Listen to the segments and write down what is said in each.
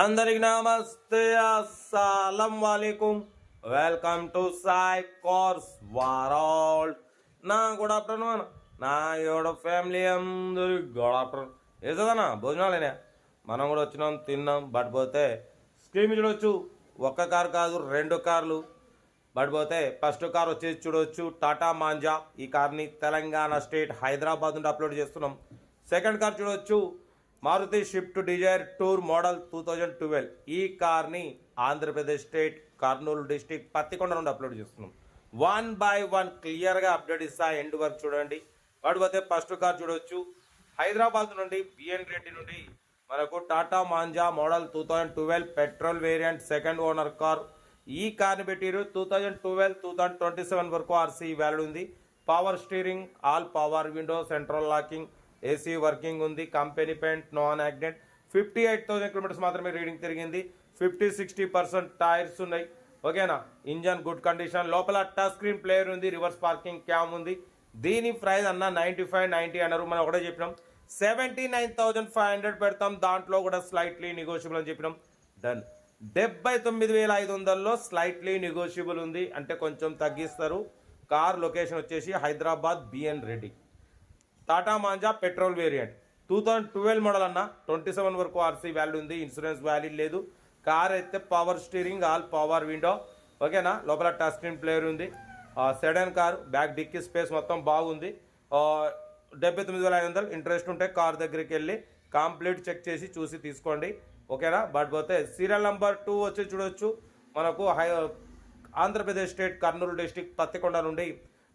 అందరికి నమస్తే అస్సలం వాలేకుమ్ welcome to Sai course world. నా గుడ్ ఆఫ్టర్నూన్ నా ఎవడ ఫ్యామిలీ అందరి గుడ్ ఆఫ్టర్నూన్. ఏదన్నా భోజనాలేనా? మనం కూడా వచ్చినాం తిన్నాం బట్ పోతే స్క్రీన్ చూడొచ్చు. ఒక్క కారు కాదు రెండు కార్లు. బట్ పోతే ఫస్ట్ కార్ వచ్చేసి చూడొచ్చు టాటా మాంజా. ఈ కార్ని తెలంగాణ స్టేట్ హైదరాబాద్ నుండి అప్లోడ్ చేస్తున్నాం. సెకండ్ కార్ చూడొచ్చు Maruti Swift Dzire tour model two thousand twelve. ఈ కార్ని ఆంధ్రప్రదేశ్ స్టేట్ కర్నూలు డిస్టిక్ పత్తికొండ నుండి అప్లోడ్ చేస్తున్నాం. వన్ బై వన్ క్లియర్గా అప్డేట్ ఇస్తా ఎండ్ వరకు చూడండి. వాడిపోతే ఫస్ట్ కార్ చూడవచ్చు హైదరాబాద్ నుండి బిఎన్ రెడ్డి నుండి మనకు Tata Manza model two thousand twelve petrol variant second owner car. ఈ కార్ని పెట్టిరు two thousand twelve two thousand twenty seven వరకు ఆర్సీ వ్యాలిడ్ ఉంది. Power steering all power window central locking AC working ఉంది company paint non accident fifty eight thousand kilometres మాత్రమే reading తిరిగింది. Fifty sixty percent tyres ఉన్నాయి. ఓకేనా? Engine good condition. లోపల touch screen player ఉంది reverse parking cam ఉంది. దీని price అన్న నైంటీ ఫైవ్ నైంటీ అన్నారు. మనం ఒకటే చెప్పినాం. Seventy nine thousand five hundred పెడతాం. దాంట్లో కూడా స్లైట్లీ నెగోషియబుల్ అని చెప్పినాం. డన్ డెబ్బై తొమ్మిది వేల ఐదు వందల్లో స్లైట్లీ నెగోషియబుల్ ఉంది. అంటే కొంచెం తగ్గిస్తారు. కార్ లొకేషన్ వచ్చేసి Hyderabad BN Reddy. Tata Manza petrol variant. Two thousand twelve model అన్న ట్వంటీ సెవెన్ వరకు ఆర్సీ వ్యాల్యూ ఉంది ఇన్సూరెన్స్ వ్యాల్యూ లేదు. కార్ అయితే power steering all power window ఓకేనా లోపల టచ్ స్క్రీన్ ప్లేయర్ ఉంది. Sedan car back dicky space మొత్తం బాగుంది. డెబ్బై తొమ్మిది వేల ఐదు వందలు ఇంట్రెస్ట్ ఉంటే కార్ దగ్గరికి వెళ్ళి కంప్లీట్ చెక్ చేసి చూసి తీసుకోండి. ఓకేనా బట్ పోతే సీరియల్ నెంబర్ టూ వచ్చి చూడొచ్చు. మనకు హై ఆంధ్రప్రదేశ్ స్టేట్ కర్నూలు డిస్టిక్ పత్తికొండ నుండి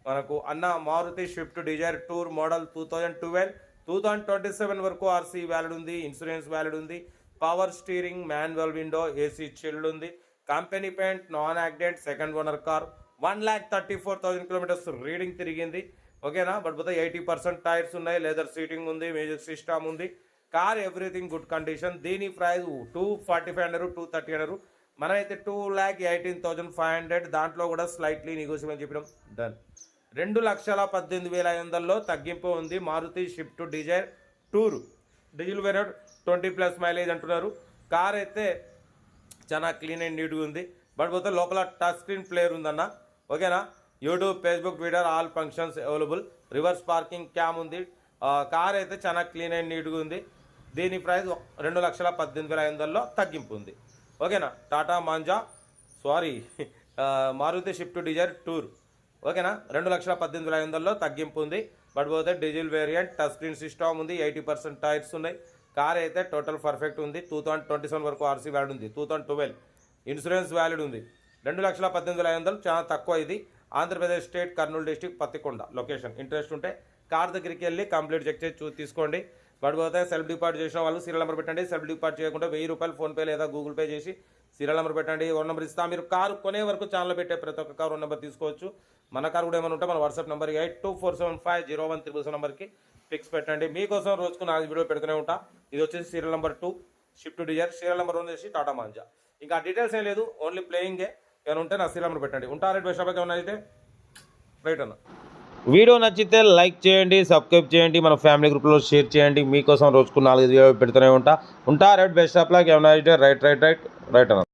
మనకు అన్న Maruti Swift Dzire tour model two thousand twelve. Two thousand twenty seven వరకు ఆర్సీ వ్యాలిడ్ ఉంది ఇన్సూరెన్స్ వ్యాలిడ్ ఉంది. Power steering manual window AC chilled ఉంది. Company paint non accident second owner car one lakh thirty four thousand kilometres reading తిరిగింది ఓకేనా but పోతే eighty percent tyres ఉన్నాయి leather seating ఉంది music system ఉంది. Car everything good condition దీని price two forty five hundred two thirty hundred మనమైతే two lakh eighteen thousand five hundred దాంట్లో కూడా స్లైట్లీ నెగోషియబుల్ అని చెప్పినాం. డన్ రెండు లక్షల పద్దెనిమిది వేల ఐదు వందల్లో తగ్గింపు ఉంది. Maruti Swift Dzire Tour diesel variant twenty plus mileage అంటున్నారు. కార్ అయితే చాలా క్లీన్ అండ్ నీట్గా ఉంది. బట్ పోతే లోపల టచ్ స్క్రీన్ ప్లేయర్ ఉందన్న. ఓకేనా? YouTube Facebook Twitter all functions available reverse parking cam ఉంది. కార్ అయితే చాలా క్లీన్ అండ్ నీట్గా ఉంది. దీని ప్రైస్ రెండు లక్షల పద్దెనిమిది వేల ఐదు వందల్లో తగ్గింపు ఉంది. ఓకేనా? Tata Manza sorry Maruti Swift Dzire Tour. ఓకేనా? రెండు లక్షల పద్దెనిమిది వేల ఐదు వందల్లో తగ్గింపు ఉంది. బట్ పోతే diesel variant touch screen system ఉంది. ఎయిటీ పర్సెంట్ టైర్స్ ఉన్నాయి. కార్ అయితే టోటల్ పర్ఫెక్ట్ ఉంది. టూ థౌసండ్ ట్వంటీ సెవెన్ వరకు ఆర్సీ వ్యాలిడ్ ఉంది. Two thousand twelve insurance valid ఉంది. రెండు లక్షల పద్దెనిమిది వేల ఐదు వందలు చాలా తక్కువ ఇది. Andhra Pradesh state Kurnool district Pattikonda. Location interest ఉంటే కార్ దగ్గరికి వెళ్ళి కంప్లీట్ చెక్ చేసి చూ తీసుకోండి. బట్ పోతే సెల్ఫ్ డిపాజిట్ చేసిన వాళ్ళు సీరియల్ నెంబర్ పెట్టండి. సెల్ఫ్ డిపాజిట్ చేయకుండా వెయ్యి రూపాయలు ఫోన్పే లేదా గూగుల్ పే చేసి సీరియల్ నెంబర్ పెట్టండి. ఓన్ నెంబర్ ఇస్తా. మీరు కారు కొనే వరకు ఛానల్ పెట్టే ప్రతి ఒక్క కారు నెంబర్ తీసుకోవచ్చు. మన కారు కూడా ఏమైనా ఉంటే మన WhatsApp number eight two four seven five zero one triple seven నెంబర్కి ఫిక్స్ పెట్టండి. మీకోసం రోజుకు నాలుగు వీడియో పెడుతూనే ఉంటా. ఇది వచ్చేసి serial number two Swift Dzire serial number one వచ్చేసి టాటా మాంజా ఇంకా డీటెయిల్స్ ఏం లేదు. ఓన్లీ ప్లేయింగే ఏమైనా ఉంటే నా సీరియల్ నెంబర్ పెట్టండి. ఉంటా రేట్ బెస్ట్ ఏమైనా అయితే రైట్ అన్న. వీడియో నచ్చితే లైక్ చేయండి సబ్స్క్రైబ్ చేయండి మన ఫ్యామిలీ గ్రూప్లో షేర్ చేయండి. మీకోసం రోజుకు నాలుగైదు వీడియో పెడుతూనే ఉంటా. ఉంటా రైట్ బెస్ట్ ఆఫ్ లాక్. ఏమైనా రైట్ రైట్ రైట్ రైట్ అన్న.